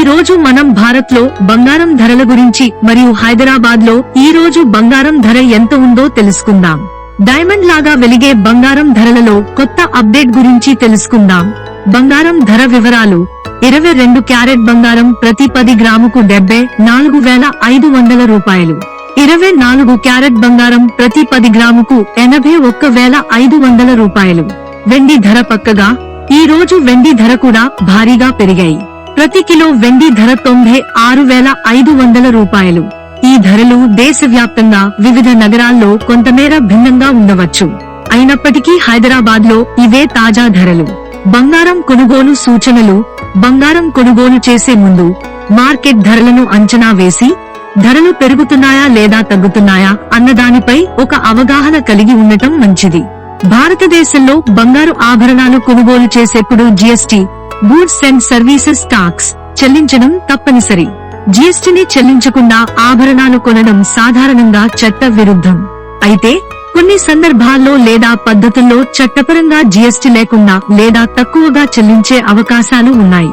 ఈ రోజు మనం భారత్లో బంగారం ధరల గురించి మరియు హైదరాబాద్లో ఈ రోజు బంగారం ధర ఎంత ఉందో తెలుసుకుందాం. డైమండ్ లాగా వెలిగే బంగారం ధరలలో కొత్త అప్డేట్ గురించి తెలుసుకుందాం. బంగారం ధర వివరాలు. ఇరవై రెండు క్యారెట్ బంగారం ప్రతి పది గ్రాముకు డెబ్బై నాలుగు వేల ఐదు వందల రూపాయలు. ఇరవై నాలుగు క్యారెట్ బంగారం ప్రతి పది గ్రాముకు ఎనభై ఒక్క వేల ఐదు వందల రూపాయలు. వెండి ధర పక్కగా ఈ రోజు వెండి ధర కూడా భారీగా పెరిగాయి. ప్రతి కిలో వెండి ధర తొంభై ఆరు వేల ఐదు వందల రూపాయలు. ఈ ధరలు దేశవ్యాప్తంగా వివిధ నగరాల్లో కొంతమేర భిన్నంగా ఉండవచ్చు. అయినప్పటికీ హైదరాబాద్లో ఇవే తాజా ధరలు. బంగారం కొనుగోలు సూచనలు బంగారం కొనుగోలు చేసే ముందు మార్కెట్ ధరలను అంచనా వేసి ధరలు పెరుగుతున్నాయా లేదా తగ్గుతున్నాయా అన్నదానిపై ఒక అవగాహన కలిగి ఉండటం మంచిది. భారతదేశంలో బంగారు ఆభరణాలు కొనుగోలు చేసేప్పుడు GST goods and services tax చెల్లించడం తప్పనిసరి. జీఎస్టీని చెల్లించకుండా ఆభరణాలు కొనడం సాధారణంగా చట్ట విరుద్ధం అయితే కొన్ని సందర్భాల్లో లేదా పద్ధతుల్లో చట్టపరంగా జీఎస్టీ లేకుండా లేదా తక్కువగా చెల్లించే అవకాశాలు ఉన్నాయి.